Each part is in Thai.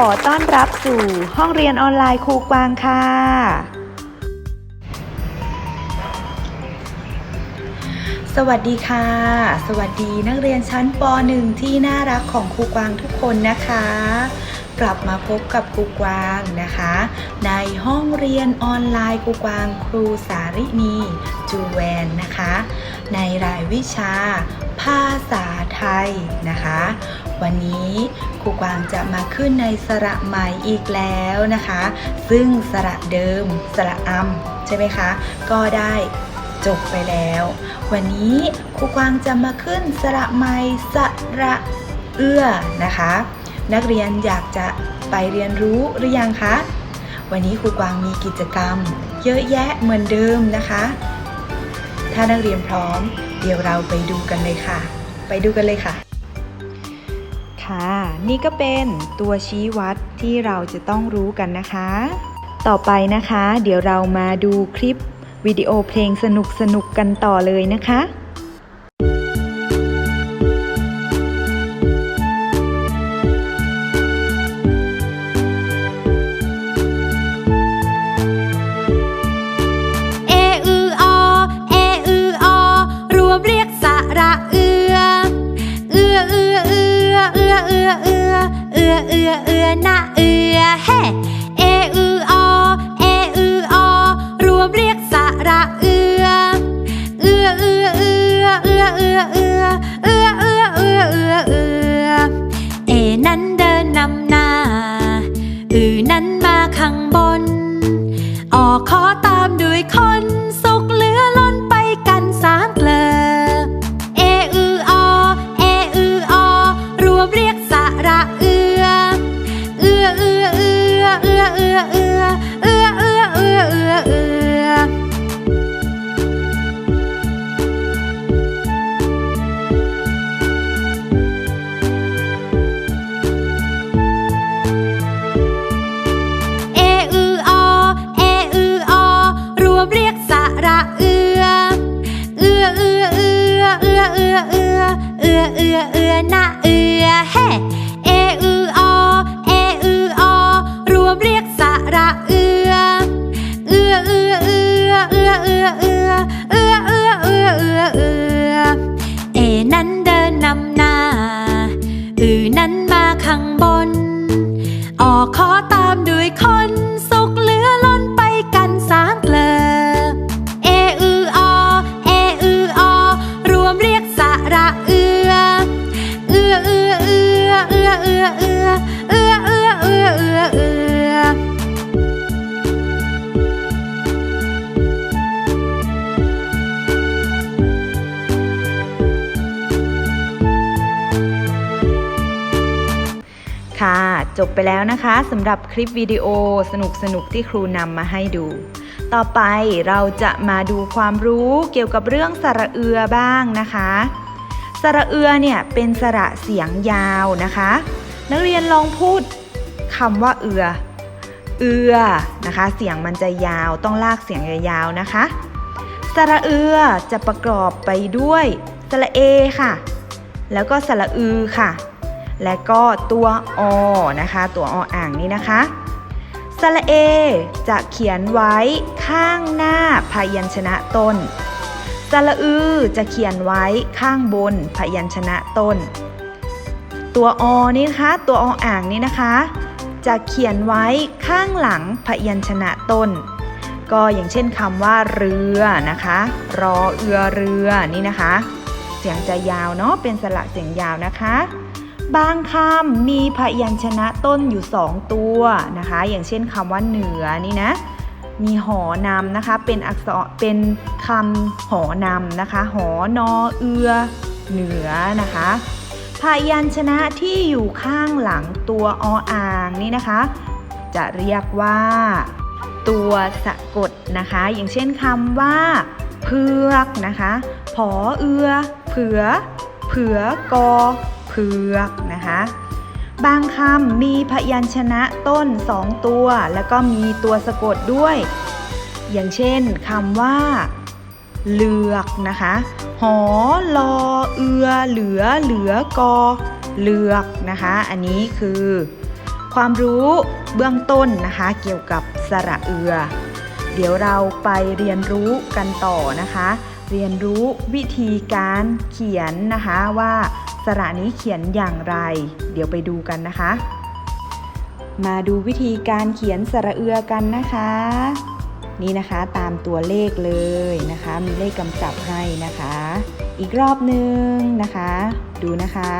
ขอต้อนรับสู่ห้องเรียนออนไลน์ครูกวางค่ะ สวัสดีค่ะ สวัสดีนักเรียนชั้นป .1 ที่น่ารักของครูกวางทุกคนนะคะ กลับมาพบกับครูกวางนะคะ ในห้องเรียนออนไลน์ครูกวางครูสารินีจูแวนนะคะ ในรายวิชา ภาษาไทยนะคะ วันนี้ครูกวางจะมาขึ้นในสระใหม่อีกแล้วนะคะ ซึ่งสระเดิม สระอำใช่ไหมคะ ก็ได้จบไปแล้ว วันนี้ครูกวางจะมาขึ้นสระใหม่สระเอื้อนะคะ นักเรียนอยากจะไปเรียนรู้หรือยังคะ วันนี้ครูกวางมีกิจกรรม เยอะแยะเหมือนเดิมนะคะ ถ้านักเรียนพร้อม เดี๋ยวเราไปดูกันเลยค่ะ ไปดูกันเลยค่ะ ค่ะ นี่ก็เป็นตัวชี้วัดที่เราจะต้องรู้กันนะคะ ต่อไปนะคะ เดี๋ยวเรามาดูคลิปวิดีโอเพลงสนุกๆกันต่อเลยนะคะ เอือเอือเอือนะเอือเฮ เอือเอือเอือนะเอือเฮเออืออเออืออรวมเรียกสระเอือเอือเอือเอือเอือเอือเอือ จบไปแล้วนะคะสำหรับคลิปวิดีโอสนุกๆที่ครูนำมาให้ดู ต่อไปเราจะมาดูความรู้เกี่ยวกับเรื่องสระเอือบ้างนะคะ สระเอือเนี่ยเป็นสระเสียงยาวนะคะ นักเรียนลองพูดคำว่าเอือ เอือนะคะ เสียงมันจะยาวต้องลากเสียงยาวๆนะคะ สระเอือจะประกอบไปด้วยสระเอค่ะ แล้วก็สระอือค่ะ และก็ตัวอนะคะ ตัวออ่างนี้นะคะสระเอจะเขียนไว้ข้างหน้าพยัญชนะต้นสระอือจะเขียนไว้ข้างบนพยัญชนะต้น ตัวอนี่นะคะ ตัวออ่างนี้นะคะ จะเขียนไว้ข้างหลังพยัญชนะต้น ก็อย่างเช่นคำว่าเรือนะคะ รอเอือเรือนี่นะคะ เสียงจะยาวเนาะเป็นสระเสียงยาวนะคะ บางคำมีพยัญชนะต้นอยู่สองตัวนะคะ อย่างเช่นคำว่าเหนือนี่นะ มีหอนำนะคะ เป็นอักษรเป็นคำหอนำนะคะ หอนอเอือ เหนือนะคะพยัญชนะที่อยู่ข้างหลังตัวออ่างนี่นะคะ จะเรียกว่า ตัวสะกดนะคะ อย่างเช่นคำว่า เพือกนะคะ ผอเอือ เผือ เผือกอ เผือกนะคะ บางคำมีพยัญชนะต้นสองตัว แล้วก็มีตัวสะกดด้วย อย่างเช่นคำว่าเลือกนะคะ หอลอเอือ เหลือ เหลือกอเลือกนะคะ อันนี้คือ ความรู้เบื้องต้นนะคะ เกี่ยวกับสระเอือ เดี๋ยวเราไปเรียนรู้กันต่อนะคะ เรียนรู้วิธีการเขียนนะคะว่า สระนี้เขียนอย่างไร เดี๋ยวไปดูกันนะคะ มาดูวิธีการเขียนสระเอือกันนะคะ นี่นะคะตามตัวเลขเลยนะคะ มีเลขกำกับให้นะคะ อีกรอบหนึ่งนะคะ ดูนะคะ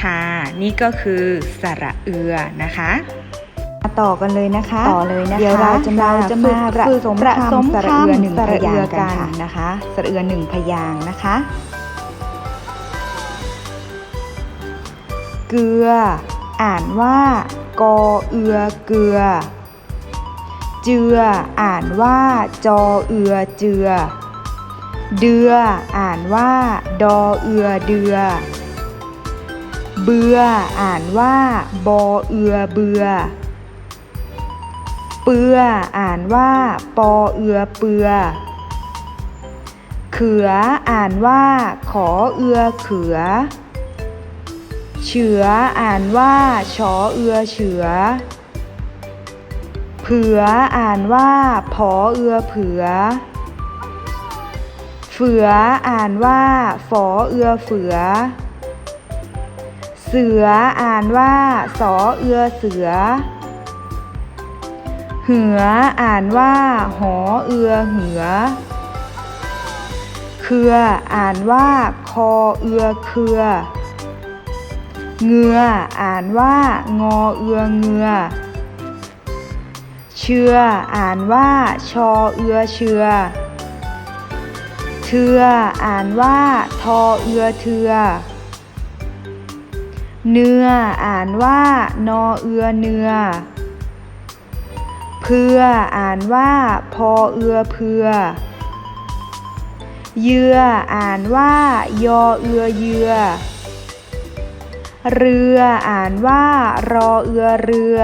ค่ะ นี่ก็คือสระเอือนะคะ ต่อกันเลยนะคะ ต่อเลยนะคะเดี๋ยวเราจะมาเราจะมาฝึกประสมประสมคำคำสระเอือหนึ่งสพระเอืยางอค์กักันค่ะนะคะสระเอือหนึ่งพยางค์นะคะ เกลือ อ่านว่ากอเอือเกลือ เจือ อ่านว่าจอเอือเจือ เดือ อ่านว่า ดอเอือเดือเบืออ่านว่า บอเอือเบือ เปืออ่านว่าปอเอือเปือ เขืออ่านว่าขอเอือเขือ เฉืออ่านว่าชอเอือเฉือ เผืออ่านว่าผอเอือเผือ เฝืออ่านว่าฝอเอือเฝือเสืออ่านว่าสอเอือเสือ หืออ่านว่า หอเอือเหือ เครืออ่านว่า คอเอือเครือ เงืออ่านว่า งอเอือเงือ เชืออ่านว่า ชอเอือเชือเทืออ่านว่า ทอเอือเทือ เนื้ออ่านว่า นอเอือเนื้อ เพื่ออ่านว่าพอเอือเพื่อ เยื่ออ่านว่ายอเอือเยือ เรืออ่านว่ารอเอือเรือ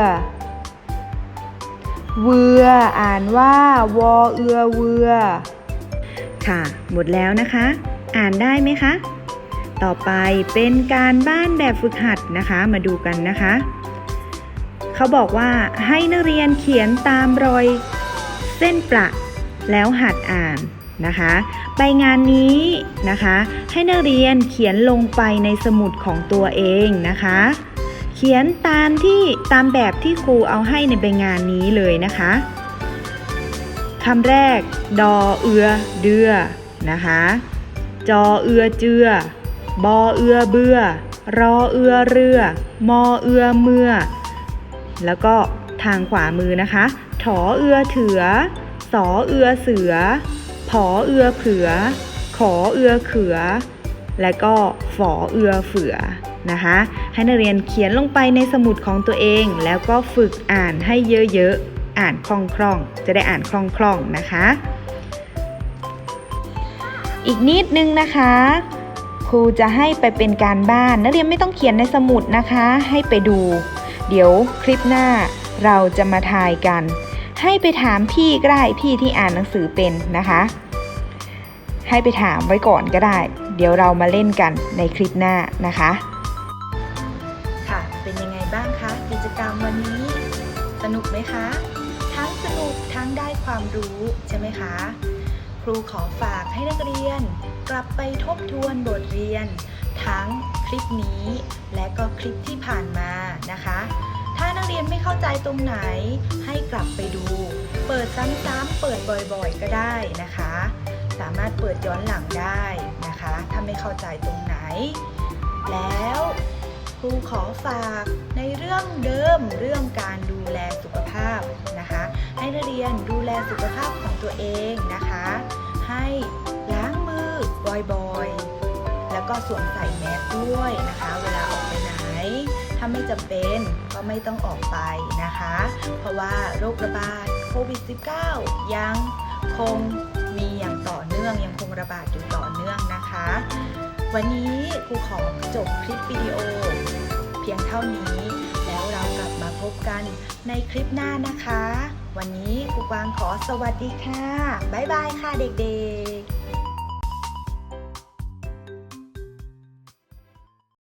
เวืออ่านว่าวอเอือเวือ ค่ะ หมดแล้วนะคะ อ่านได้ไหมคะ ต่อไปเป็นการบ้านแบบฝึกหัดนะคะ มาดูกันนะคะ เขาบอกว่าให้นักเรียนเขียนตามรอยเส้นประแล้วหัดอ่านนะคะไปงานนี้นะคะ ให้นักเรียนเขียนลงไปในสมุดของตัวเองนะคะ เขียนตามที่ตามแบบที่ครูเอาให้ในใบงานนี้เลยนะคะคำแรก ดอเอือเดือนะคะ จอเอือเจือ บอเอือเบือรอเอือเรือ มอเอือเมื่อ แล้วก็ทางขวามือนะคะถอเอือเถือสอเอือเสือ ผอเอือเผือ ขอเอือเขือ และก็ฝอเอือเฝือนะคะ ให้นักเรียนเขียนลงไปในสมุดของตัวเอง แล้วก็ฝึกอ่านให้เยอะๆ อ่านคล่องๆ จะได้อ่านคล่องๆ นะคะ อีกนิดนึงนะคะ ครูจะให้ไปเป็นการบ้าน นักเรียนไม่ต้องเขียนในสมุดนะคะ ให้ไปดู เดี๋ยวคลิปหน้าเราจะมาทายกัน ให้ไปถามพี่ก็ได้พี่ที่อ่านหนังสือเป็นนะคะ ให้ไปถามไว้ก่อนก็ได้ เดี๋ยวเรามาเล่นกันในคลิปหน้านะคะ ค่ะ เป็นยังไงบ้างคะกิจกรรมวันนี้ สนุกไหมคะ ทั้งสนุกทั้งได้ความรู้ใช่ไหมคะครูขอฝากให้นักเรียน กลับไปทบทวนบทเรียน ทั้ง คลิปนี้ และก็คลิปที่ผ่านมานะคะ ถ้านักเรียนไม่เข้าใจตรงไหนให้กลับไปดู เปิดซ้ำๆเปิดบ่อยๆ ก็ได้นะคะ สามารถเปิดย้อนหลังได้นะคะ ถ้าไม่เข้าใจตรงไหน แล้วครูขอฝากในเรื่องเดิมเรื่องการดูแลสุขภาพนะคะ ให้นักเรียนดูแลสุขภาพของตัวเองนะคะ ให้ล้างมือบ่อยๆ แล้วก็สวมใส่แมสด้วยนะคะ เวลาออกไปไหน ถ้าไม่จำเป็นก็ไม่ต้องออกไปนะคะ เพราะว่าโรคระบาดโควิด -19 ยังคงมีอย่างต่อเนื่องยังคงระบาดอยู่ต่อเนื่องนะคะ วันนี้ครูขอจบคลิปวิดีโอ เพียงเท่านี้ แล้วเรากลับมาพบกันในคลิปหน้านะคะ วันนี้ครูกวางขอสวัสดีค่ะ บ๊ายบายค่ะเด็กๆ